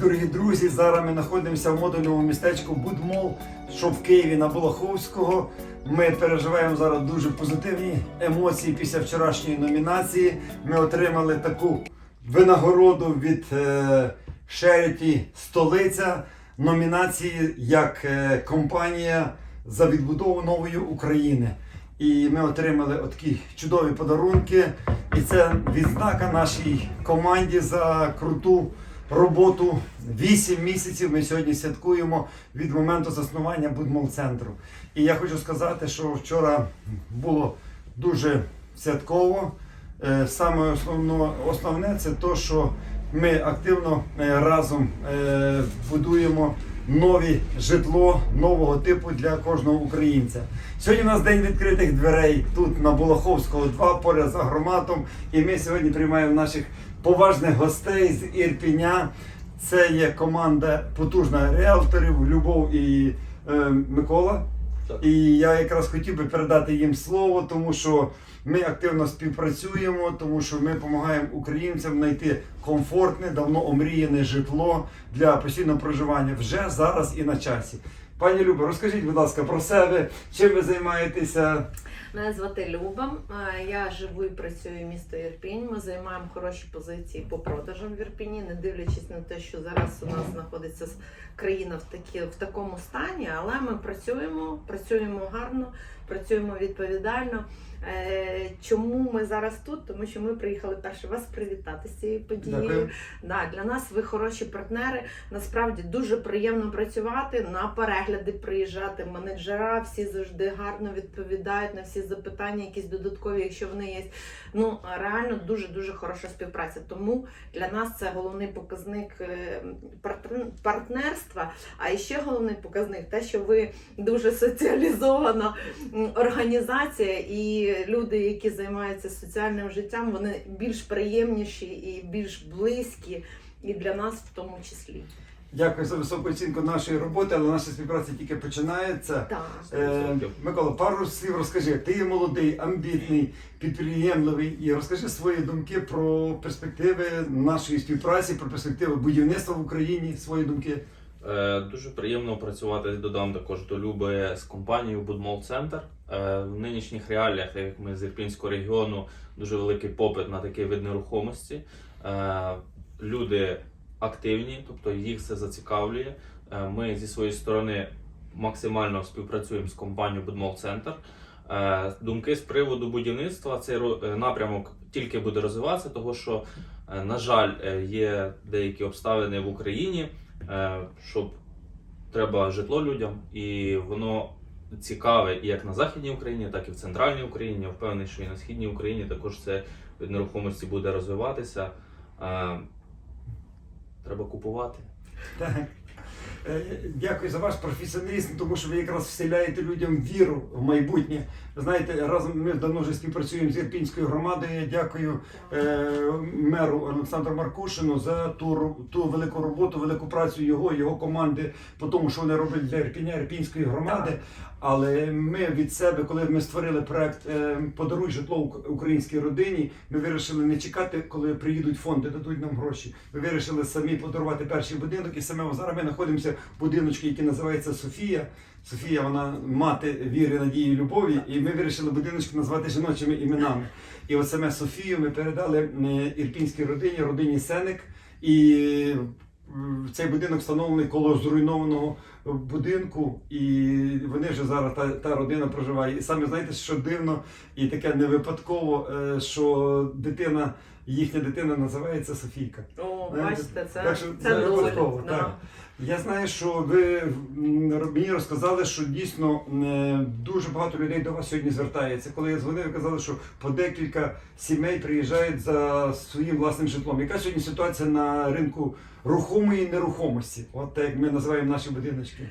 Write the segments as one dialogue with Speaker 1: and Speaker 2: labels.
Speaker 1: дорогі друзі! Зараз ми знаходимося в модульному містечку Будмол, що в Києві на Болоховського. Ми переживаємо зараз дуже позитивні емоції після вчорашньої номінації. Ми отримали таку винагороду від Charity Столиця номінації як е, компанія за відбудову нової України. І ми отримали такі чудові подарунки. І це відзнака нашій команді за круту роботу. Вісім місяців ми сьогодні святкуємо від моменту заснування Будмол-центру. І я хочу сказати, що вчора було дуже святково. Е, Саме основно, основне це те, що ми активно е, разом е, будуємо нові житло нового типу для кожного українця. Сьогодні у нас день відкритих дверей тут на Болоховського 2 поряд з агроматом. І ми сьогодні приймаємо наших поважних гостей з Ірпіня. Це є команда потужна реалторів Любов і е, Микола.
Speaker 2: Так.
Speaker 1: І я якраз хотів би передати їм слово, тому що ми активно співпрацюємо, тому що ми допомагаємо українцям знайти комфортне, давно омріяне житло для постійного проживання вже зараз і на часі. Пані Люба, розкажіть, будь ласка, про себе, чим ви займаєтеся?
Speaker 3: Мене звати Люба. Е, Я живу і працюю в місто Ірпінь. Ми займаємо хороші позиції по продажам в Ірпіні, не дивлячись на те, що зараз у нас знаходиться країна в такі в такому стані, але ми працюємо, працюємо гарно, працюємо відповідально. Е, Чому ми зараз тут? Тому що ми приїхали перше вас привітати з цією подією. Да, для нас ви хороші партнери. Насправді дуже приємно працювати на перегляди приїжджати. Менеджера всі завжди гарно відповідають на всі запитання, якісь додаткові, якщо вони є. Ну реально дуже дуже хороша співпраця. Тому для нас це головний показник е, партнерства. А ще головний показник те, що ви дуже соціалізована організація, і люди, які займаються соціальним життям, вони більш приємніші і більш близькі, і для нас в тому числі.
Speaker 1: Дякую за високу оцінку нашої роботи, але наша співпраця тільки починається.
Speaker 3: Так.
Speaker 1: Е, Микола, пару слів розкажи. Ти є молодий, амбітний, підприємливий. І розкажи свої думки про перспективи нашої співпраці, про перспективи будівництва в Україні, свої думки.
Speaker 2: Е, Дуже приємно працювати додам також до Люби з компанією Будмол Центр. Е, В нинішніх реаліях, як ми з Ірпінського регіону, дуже великий попит на такий вид нерухомості. Е, Люди активні, тобто їх це зацікавлює. Е, Ми зі своєї сторони максимально співпрацюємо з компанією Будмол Центр. Думки з приводу будівництва цей напрямок тільки буде розвиватися, тому що, на жаль, є деякі обставини в Україні, щоб треба житло людям, і воно цікаве і як на Західній Україні, так і в центральній Україні. Я впевнений, що і на східній Україні також це від нерухомості буде розвиватися. Треба купувати.
Speaker 1: Е, Дякую за ваш професіоналізм, тому що ви якраз вселяєте людям віру в майбутнє. Знаєте, разом ми давно вже співпрацюємо з Ірпінською громадою. Я дякую е, меру Олександру Маркушину за ту, ту велику роботу, велику працю його, його команди по тому, що вони роблять для Ірпіня, Ірпінської громади. Але ми від себе, коли ми створили проект е, Подаруй житло українській родині, ми вирішили не чекати, коли приїдуть фонди, дадуть нам гроші. Ми вирішили самі подарувати перший будинок, і саме зараз ми знаходимося в будиночку, який називається Софія. Софія, вона мати віри, надії, любові, і ми вирішили будиночок назвати жіночими іменами. І от саме Софію ми передали е, ірпінській родині, родині Сеник. І цей будинок встановлений коло зруйнованого будинку, і вони вже зараз та, та родина проживає. І саме знаєте, що дивно і таке не випадково, е, що дитина, їхня дитина називається Софійка.
Speaker 3: О, бачите, це,
Speaker 1: так що
Speaker 3: це,
Speaker 1: це випадково,
Speaker 3: да.
Speaker 1: так. Я знаю, що ви мені розказали, що дійсно е, дуже багато людей до вас сьогодні звертається. Коли я дзвонив, ви казали, що по декілька сімей приїжджають за своїм власним житлом. Яка сьогодні ситуація на ринку рухомої нерухомості? От так як ми називаємо наші будиночки.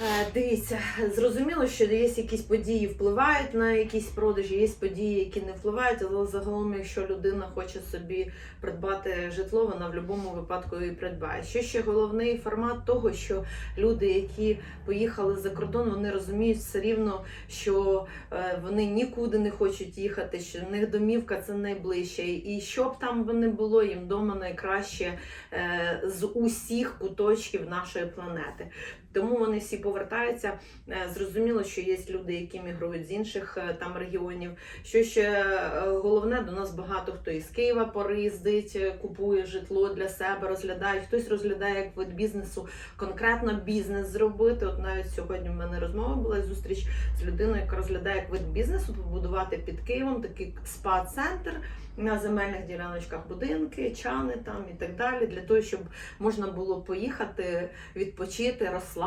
Speaker 3: Е, Дивіться, зрозуміло, що є якісь події впливають на якісь продажі, є події, які не впливають, але загалом, якщо людина хоче собі придбати житло, вона в будь-якому випадку і придбає. Що ще головний формат того, що люди, які поїхали за кордон, вони розуміють все рівно, що е, вони нікуди не хочуть їхати, що в них домівка це найближче. І що б там не було, їм вдома найкраще е, з усіх куточків нашої планети. Тому вони всі повертаються. Е, Зрозуміло, що є люди, які мігрують з інших е, там регіонів. Що ще е, головне, до нас багато хто із Києва пориздить, купує житло для себе, розглядає. Хтось розглядає як вид бізнесу, конкретно бізнес зробити. От навіть сьогодні в мене розмова була зустріч з людиною, яка розглядає як вид бізнесу, побудувати під Києвом такий спа-центр. На земельних діляночках будинки, чани там і так далі, для того, щоб можна було поїхати, відпочити, розслабитися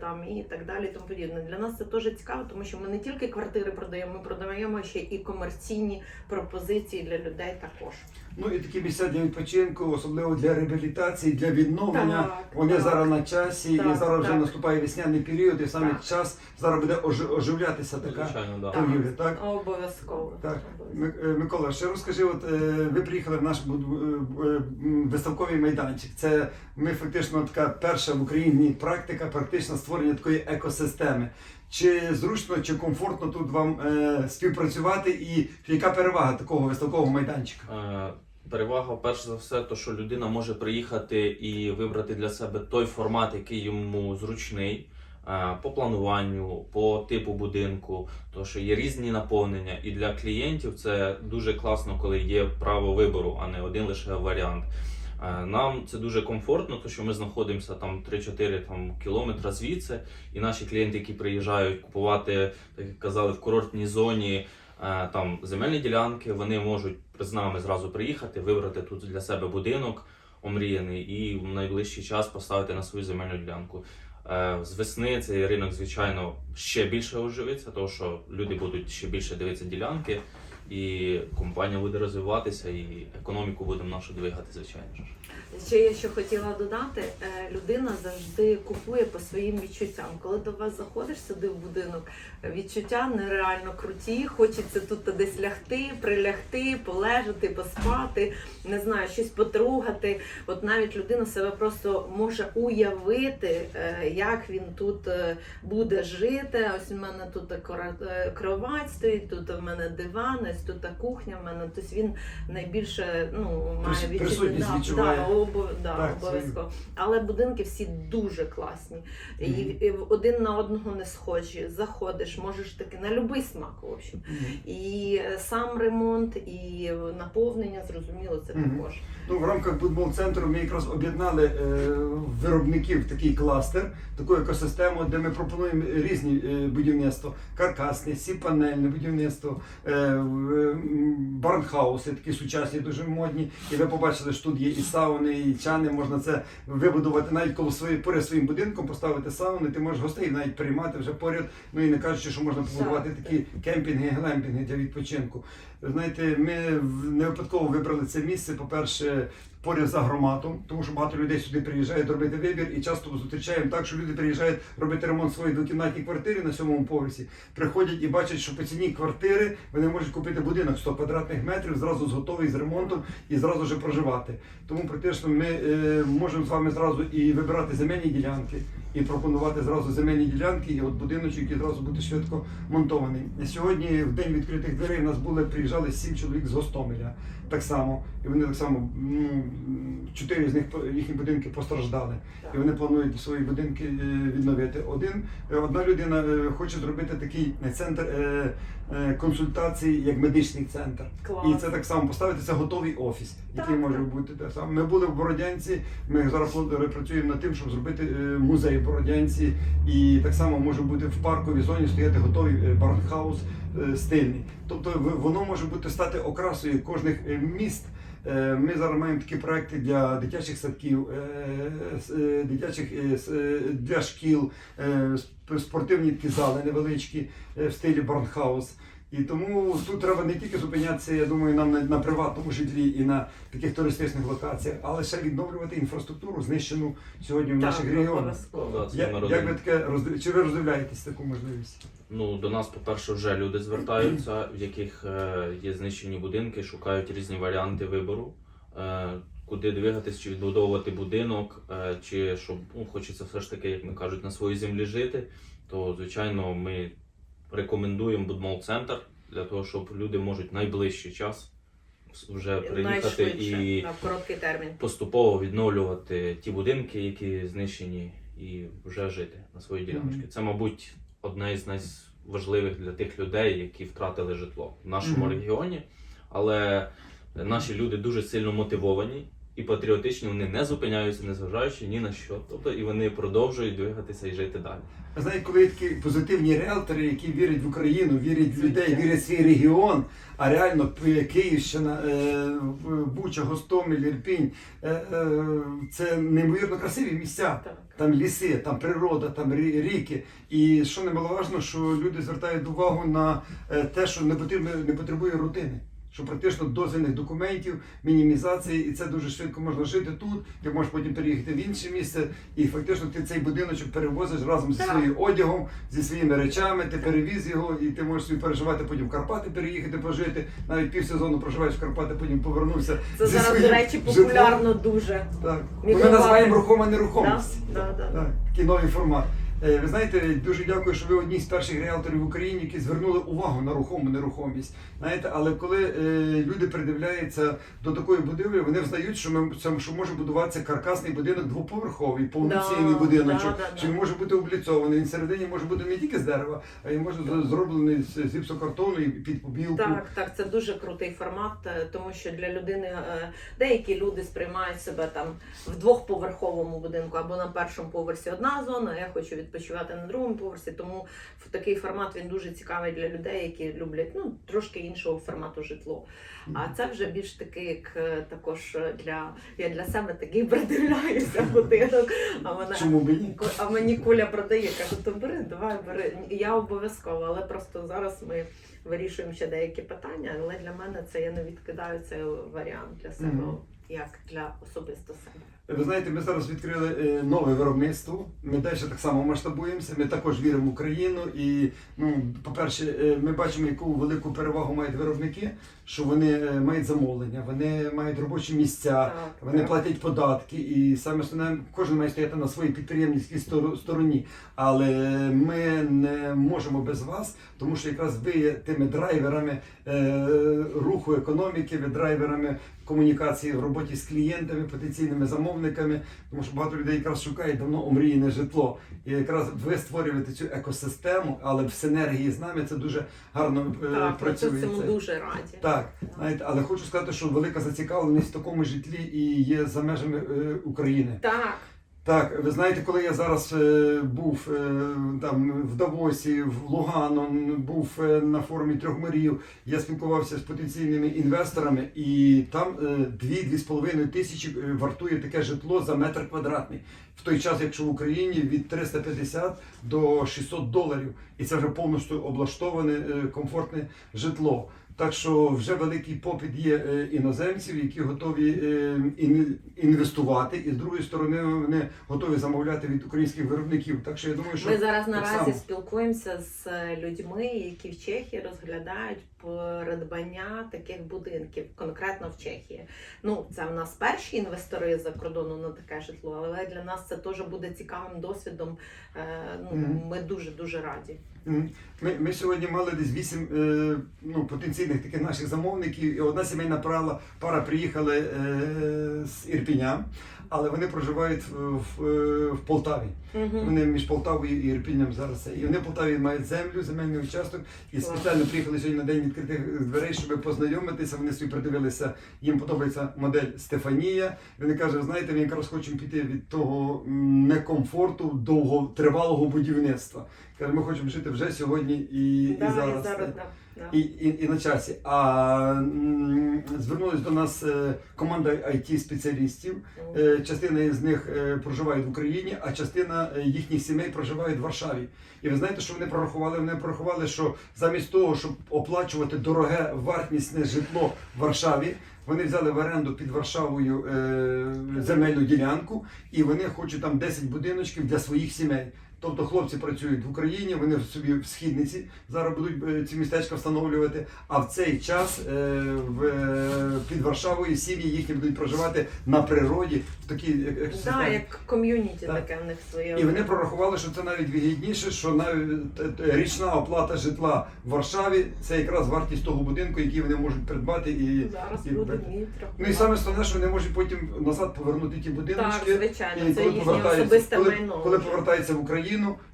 Speaker 3: там і так далі. Тому подібне. Для нас це теж цікаво, тому що ми не тільки квартири продаємо, ми продаємо ще і комерційні пропозиції для людей також.
Speaker 1: Ну і такі місця для відпочинку, особливо для реабілітації, для відновлення. Вони
Speaker 3: так.
Speaker 1: зараз на часі, і
Speaker 3: Так,
Speaker 1: зараз вже
Speaker 3: так.
Speaker 1: наступає весняний період, і саме
Speaker 3: Так.
Speaker 1: час зараз буде ожи- оживлятися така
Speaker 2: Звичайно, да.
Speaker 3: Так.
Speaker 1: торгівля. Так?
Speaker 3: Обов'язково.
Speaker 1: Так.
Speaker 3: Обов'язково.
Speaker 1: Ми- е, Микола, ще розкажи, от е, ви приїхали в наш буд- е, е, м, виставковий майданчик. Це ми фактично така перша в Україні практика, практично створення такої екосистеми. Чи зручно, чи комфортно тут вам е, співпрацювати, і яка перевага такого виставкового майданчика?
Speaker 2: Е, Перевага, перш за все, то що людина може приїхати і вибрати для себе той формат, який йому зручний. е, По плануванню, по типу будинку, то що є різні наповнення, і для клієнтів це дуже класно, коли є право вибору, а не один лише варіант. Е, Нам це дуже комфортно, тому що ми знаходимося там 3-4 там, кілометри звідси, і наші клієнти, які приїжджають купувати, так як казали, в курортній зоні там земельні ділянки, вони можуть з нами зразу приїхати, вибрати тут для себе будинок омріяний і в найближчий час поставити на свою земельну ділянку. Е, З весни цей ринок, звичайно, ще більше оживиться, тому що люди будуть ще більше дивитися ділянки, і компанія буде розвиватися, і економіку будемо нашу двигати, звичайно ж.
Speaker 3: Ще я що хотіла додати, е, людина завжди купує по своїм відчуттям. Коли до вас заходиш сюди в будинок, відчуття нереально круті. Хочеться тут десь лягти, прилягти, полежати, поспати, не знаю, щось потрогати. От навіть людина себе просто може уявити, е, як він тут е, буде жити. Ось у мене тут кровать стоїть, тут у мене диван, ось тут кухня. В мене тобто він найбільше ну має відчуття. Да,
Speaker 1: відчуває.
Speaker 3: Да, обо- да,
Speaker 1: Так,
Speaker 3: обов'язково. Але будинки всі дуже класні. І, і один на одного не схожі. Заходиш, можеш таки на будь-який смак, в общем. І е, сам ремонт, і наповнення, зрозуміло, це
Speaker 1: Мгм.
Speaker 3: також.
Speaker 1: Ну, в рамках футбол центру ми якраз об'єднали е, виробників такий кластер, таку екосистему, де ми пропонуємо різні е, будівництва: каркасне, сіпанельне будівництво, е, барнхауси, такі сучасні, дуже модні. І ви побачили, що тут є і сауни, і чани. Можна це вибудувати навіть коли свої поряд своїм будинком, поставити сауни. Ти можеш гостей навіть приймати вже поряд. Ну і не кажучи, що можна побудувати такі кемпінги, глемпінги для відпочинку. Знаєте, ми не випадково вибрали це місце. По-перше, поряд за громадом, тому що багато людей сюди приїжджають робити вибір, і часто зустрічаємо так, що люди приїжджають робити ремонт своїй двокімнатній квартирі на сьомому поверсі, приходять і бачать, що по ціні квартири вони можуть купити будинок 100 квадратних метрів, зразу з готовий з ремонтом і зразу вже проживати. Тому практично ми е, можемо з вами зразу і вибирати земельні ділянки, і пропонувати зразу земельні ділянки, і от будиночок, який зразу буде швидко монтований. Сьогодні, в день відкритих дверей, у нас були приїжджали сім чоловік з Гостомеля. Так само, і вони так само ну, чотири з них їхні будинки постраждали. І вони планують свої будинки е, відновити. Один е, одна людина е, хоче зробити такий центр консультацій, як медичний центр.
Speaker 3: Клас.
Speaker 1: І це так само поставити це готовий офіс, який
Speaker 3: Так,
Speaker 1: може
Speaker 3: так.
Speaker 1: бути так само. Ми були в Бородянці. Ми зараз працюємо над тим, щоб зробити музей в Бородянці, і так само може бути в парковій зоні стояти готовий барнхаус стильний. Тобто воно може бути стати окрасою кожних е, міст. Е, Ми зараз маємо такі проекти для дитячих садків, е, е, дитячих е, е, для шкіл, е, спортивні такі зали невеличкі е, в стилі Барнхаус. І тому тут треба не тільки зупинятися, я думаю, нам на, на приватному житлі і на таких туристичних локаціях, але ще відновлювати інфраструктуру, знищену сьогодні в наших регіонах. Як, як ви таке роздив... чи ви роздивляєтесь таку можливість?
Speaker 2: Ну, до нас, по-перше, вже люди звертаються, в яких е, є знищені будинки, шукають різні варіанти вибору, е, куди двигатись, чи відбудовувати будинок, е, чи щоб ну, хочеться все ж таки, як ми кажуть, на своїй землі жити. То, звичайно, ми рекомендуємо будмол центр для того, щоб люди можуть найближчий час вже приїхати і
Speaker 3: на короткий термін.
Speaker 2: поступово відновлювати ті будинки, які знищені, і вже жити на своїй діляночці. Це, мабуть, одне із найважливих для тих людей, які втратили житло в нашому регіоні. Але наші люди дуже сильно мотивовані і патріотичні, вони не зупиняються, незважаючи ні на що. Тобто і вони продовжують двигатися і жити далі.
Speaker 1: Знаєте, коли є такі позитивні реалтори, які вірять в Україну, вірять в людей, вірять в свій регіон, а реально Київщина, е, Буча, Гостомель, Ірпінь, е, е, це неймовірно красиві місця. Там ліси, там природа, там ріки. І що немаловажно, що люди звертають увагу на те, що не потрібно не потребує рутини. Що практично дозвільних документів, мінімізації, і це дуже швидко можна жити тут. Ти можеш потім переїхати в інше місце, і фактично ти цей будиночок перевозиш разом зі своїм одягом, зі своїми речами. Ти перевіз його, і ти можеш собі переживати потім в Карпати, переїхати, пожити. Навіть півсезону проживаєш в Карпати, потім повернувся.
Speaker 3: Це
Speaker 1: зі
Speaker 3: зараз, до речі,
Speaker 1: житлом.
Speaker 3: популярно дуже.
Speaker 1: Так. Ми називаємо рухома
Speaker 3: Да?
Speaker 1: нерухомість.
Speaker 3: Да, да, да.
Speaker 1: Так, такий новий формат. Е, Ви знаєте, дуже дякую, що ви одні з перших реалторів в Україні, які звернули увагу на рухому нерухомість. Знаєте, але коли е, люди придивляються до такої будівлі, вони взнають, що ми що може будуватися каркасний будинок двоповерховий, повноцінний
Speaker 3: Да,
Speaker 1: будиночок,
Speaker 3: да, да,
Speaker 1: що
Speaker 3: да.
Speaker 1: він може бути обліцований. Він всередині може бути не тільки з дерева, а й може з- зроблений з гіпсокартону і під побілку.
Speaker 3: Так, так, це дуже крутий формат, е, тому що для людини деякі люди сприймають себе там в двохповерховому будинку або на першому поверсі одна зона, я хочу відпочивати на другому поверсі. Тому такий формат він дуже цікавий для людей, які люблять ну трошки іншого формату житло. А це вже більш такий, як е, також для я для себе такий придивляюся будинок. А мене
Speaker 1: Чому б ні?
Speaker 3: А мені Коля продає, каже, то бери, давай бери. Я обов'язково, але просто зараз ми вирішуємо ще деякі питання, але для мене це я не відкидаю цей варіант для себе,
Speaker 1: Мгм.
Speaker 3: як для особисто себе.
Speaker 1: Ви знаєте, ми зараз відкрили е, нове виробництво. Ми далі так само масштабуємося. Ми також віримо в Україну. І, ну, по-перше, е, ми бачимо, яку велику перевагу мають виробники, що вони е, мають замовлення, вони мають робочі місця, вони платять податки. І саме основне, кожен має стояти на своїй підприємницькій стор- стороні. Але ми не можемо без вас, тому що якраз ви є тими драйверами е, руху економіки, ви драйверами комунікації в роботі з клієнтами, потенційними замовниками, тому що багато людей якраз шукають давно омріяне житло. І якраз ви створюєте цю екосистему, але в синергії з нами це дуже гарно е,
Speaker 3: Так, працює.
Speaker 1: працює.
Speaker 3: цьому дуже раді.
Speaker 1: Так, знаєте, але хочу сказати, що велика зацікавленість в такому житлі і є за межами е, України.
Speaker 3: Так,
Speaker 1: Так, ви знаєте, коли я зараз е, був е, там в Давосі, в Лугано, був е, на форумі трьох морів, я спілкувався з потенційними інвесторами, і там е, 2-2,5 тисячі е, вартує таке житло за метр квадратний. В той час, якщо в Україні від 350 до 600 доларів, і це вже повністю облаштоване е, комфортне житло. Так що вже великий попит є е, іноземців, які готові е, інвестувати, і з другої сторони вони готові замовляти від українських виробників. Так що я думаю, що
Speaker 3: ми зараз наразі
Speaker 1: само.
Speaker 3: спілкуємося з людьми, які в Чехії розглядають придбання таких будинків, конкретно в Чехії. Ну, це в нас перші інвестори за кордону на таке житло, але для нас це теж буде цікавим досвідом. Е, Ну, ми дуже дуже раді.
Speaker 1: Ми, ми сьогодні мали десь вісім е, ну, потенційних таких наших замовників, і одна сімейна пара, пара приїхали е, з Ірпіня, але вони проживають в, в, е, в Полтаві.
Speaker 3: Мгм.
Speaker 1: Вони між Полтавою і Ірпінням зараз. І вони в Полтаві мають землю, земельний участок. І спеціально приїхали сьогодні на день відкритих дверей, щоб познайомитися. Вони собі придивилися. Їм подобається модель Стефанія. Вони кажуть, знаєте, ми якраз хочемо піти від того некомфорту довготривалого будівництва. Каже, ми хочемо жити вже сьогодні і,
Speaker 3: Да,
Speaker 1: і зараз.
Speaker 3: і зараз да.
Speaker 1: І, і, і на часі. А м, звернулась до нас е, команда it спеціалістів. Е, Частина з них е, проживає в Україні, а частина їхніх сімей проживає в Варшаві. І ви знаєте, що вони прорахували? Вони прорахували, що замість того, щоб оплачувати дороге вартісне житло в Варшаві. Вони взяли в оренду під Варшавою е, земельну ділянку, і вони хочуть там 10 будиночків для своїх сімей. Тобто хлопці працюють в Україні, вони собі в східниці зараз будуть е, ці містечка встановлювати. А в цей час е, в, е, під Варшавою сім'ї їхні будуть проживати на природі в такій
Speaker 3: Да, як ком'юніті
Speaker 1: Так.
Speaker 3: таке в них своє.
Speaker 1: І вони прорахували, що це навіть вигідніше, що навіть річна оплата житла в Варшаві це якраз вартість того будинку, який вони можуть придбати і.
Speaker 3: Зараз
Speaker 1: і вбити. Ну і саме основне, що вони можуть потім назад повернути ті
Speaker 3: Так,
Speaker 1: будиночки.
Speaker 3: звичайно,
Speaker 1: І
Speaker 3: це
Speaker 1: коли
Speaker 3: їхнє особисте майно.
Speaker 1: коли
Speaker 3: вже.
Speaker 1: повертаються в Україну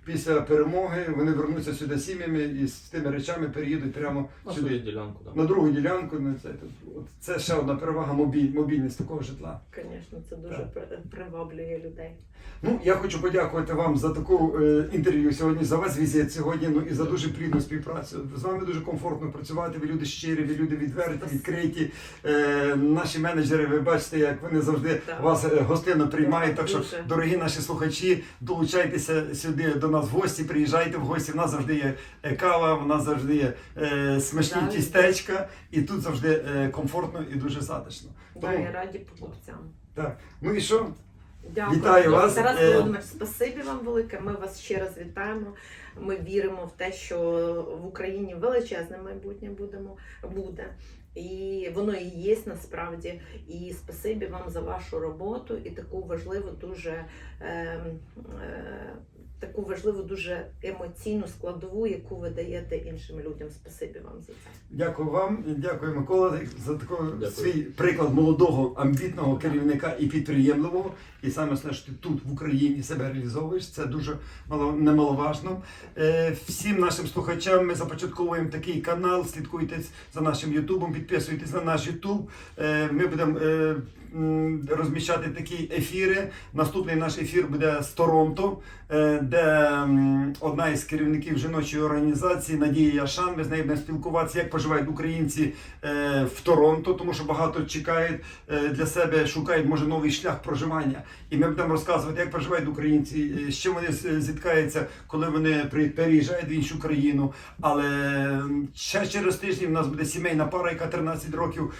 Speaker 1: після перемоги, вони вернуться сюди сім'ями і з тими речами переїдуть прямо
Speaker 2: На
Speaker 1: сюди.
Speaker 2: ділянку. Да.
Speaker 1: На другу ділянку. На це, це ще одна перевага мобіль, мобільність такого житла.
Speaker 3: Звісно, це дуже
Speaker 1: Так.
Speaker 3: приваблює людей.
Speaker 1: Ну, я хочу подякувати вам за таку е, інтерв'ю сьогодні, за ваш візит сьогодні, ну і за дуже плідну співпрацю. З вами дуже комфортно працювати. Ви люди щирі, ви люди відверті, відкриті. Е, наші менеджери, ви бачите, як вони завжди
Speaker 3: Так.
Speaker 1: вас е, гостинно приймають. Так що, дорогі наші слухачі, долучайтеся сюди до нас в гості, приїжджайте в гості. У нас завжди є е, кава, у нас завжди є е, смачні
Speaker 3: Так.
Speaker 1: тістечка, і тут завжди е, комфортно і дуже затишно.
Speaker 3: Да,
Speaker 1: Тому,
Speaker 3: і раді покупцям.
Speaker 1: так. Ну і що?
Speaker 3: Дякую.
Speaker 1: Вітаю вас.
Speaker 3: Тарас
Speaker 1: Е,
Speaker 3: Володимирович, спасибі вам велике. Ми вас ще раз вітаємо. Ми віримо в те, що в Україні величезне майбутнє будемо буде. І воно і є насправді. І спасибі вам за вашу роботу і таку важливу, дуже е, е, таку важливу, дуже емоційну складову, яку ви даєте іншим людям. Спасибі вам за це.
Speaker 1: Дякую вам і дякую Микола за такий
Speaker 2: Дякую.
Speaker 1: свій приклад молодого амбітного керівника і підприємливого. І саме що ти тут в Україні себе реалізовуєш. Це дуже мало немаловажно. Е, всім нашим слухачам ми започатковуємо такий канал. Слідкуйте за нашим Ютубом, підписуйтесь на наш Ютуб. Е, ми будемо. Розміщати такі ефіри. Наступний наш ефір буде з Торонто, е, де одна із керівників жіночої організації Надія Яшан. Ми з нею будемо спілкуватися, як поживають українці е, в Торонто, тому що багато чекають е, для себе, шукають може новий шлях проживання. І ми будемо розказувати, як проживають українці, з чим вони зіткаються, коли вони переїжджають в іншу країну. Але ще через тиждень в нас буде сімейна пара, яка 13 років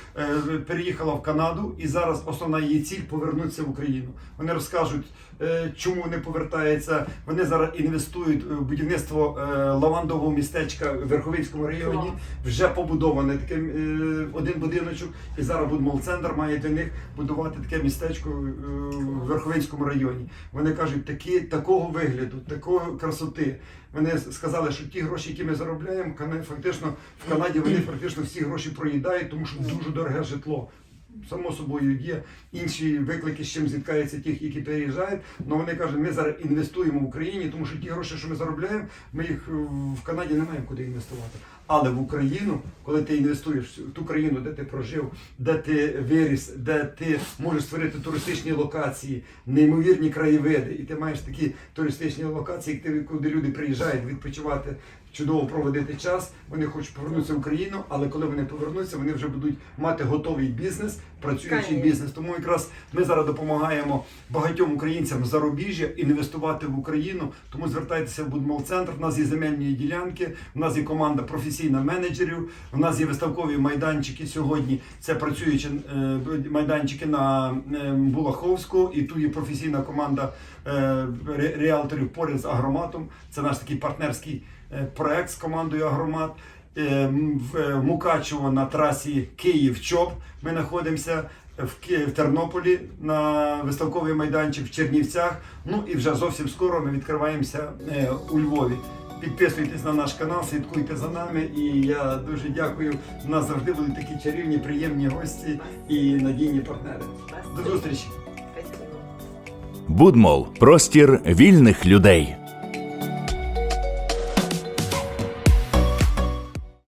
Speaker 1: переїхала в Канаду, і зараз основна її ціль повернутися в Україну. Вони розкажуть, е, чому вони повертаються. Вони зараз інвестують в будівництво е, лавандового містечка в Верховинському районі. Вже побудований такий е, один будиночок, і зараз будмол-центр має для них будувати таке містечко в Верховинському районі. Вони кажуть, такі, такого вигляду, такої красоти. Вони сказали, що ті гроші, які ми заробляємо, фактично в Канаді вони практично всі гроші проїдають, тому що дуже дороге житло. Само собою є інші виклики, з чим зіткаються ті, які переїжджають. Але вони кажуть, ми зараз інвестуємо в Україні, тому що ті гроші, що ми заробляємо, ми їх е, в Канаді не маємо куди інвестувати. Але в Україну, коли ти інвестуєш в ту країну, де ти прожив, де ти виріс, де ти можеш створити туристичні локації, неймовірні краєвиди, і ти маєш такі туристичні локації, куди люди приїжджають відпочивати, чудово проводити час. Вони хочуть повернутися в Україну, але коли вони повернуться, вони вже будуть мати готовий бізнес, працюючий бізнес. Тому якраз ми зараз допомагаємо багатьом українцям зарубіжжя інвестувати в Україну. Тому звертайтеся в Будмол-центр. У нас є земельні ділянки, у нас є команда професійна менеджерів. У нас є виставкові майданчики сьогодні. Це працюючі е, майданчики на е, Булаховську, і тут є професійна команда е, реалторів поряд з агроматом. Це наш такий партнерський проект з командою Агромат. Е, м, В е, Мукачево на трасі Київ-Чоп ми знаходимося. В, Тернополі на виставковий майданчик в Чернівцях. Ну і вже зовсім скоро ми відкриваємося е, у Львові. Підписуйтесь на наш канал, слідкуйте за нами. І я дуже дякую. У нас завжди будуть такі чарівні, приємні гості і надійні партнери. До зустрічі!
Speaker 4: Будмол простір вільних людей.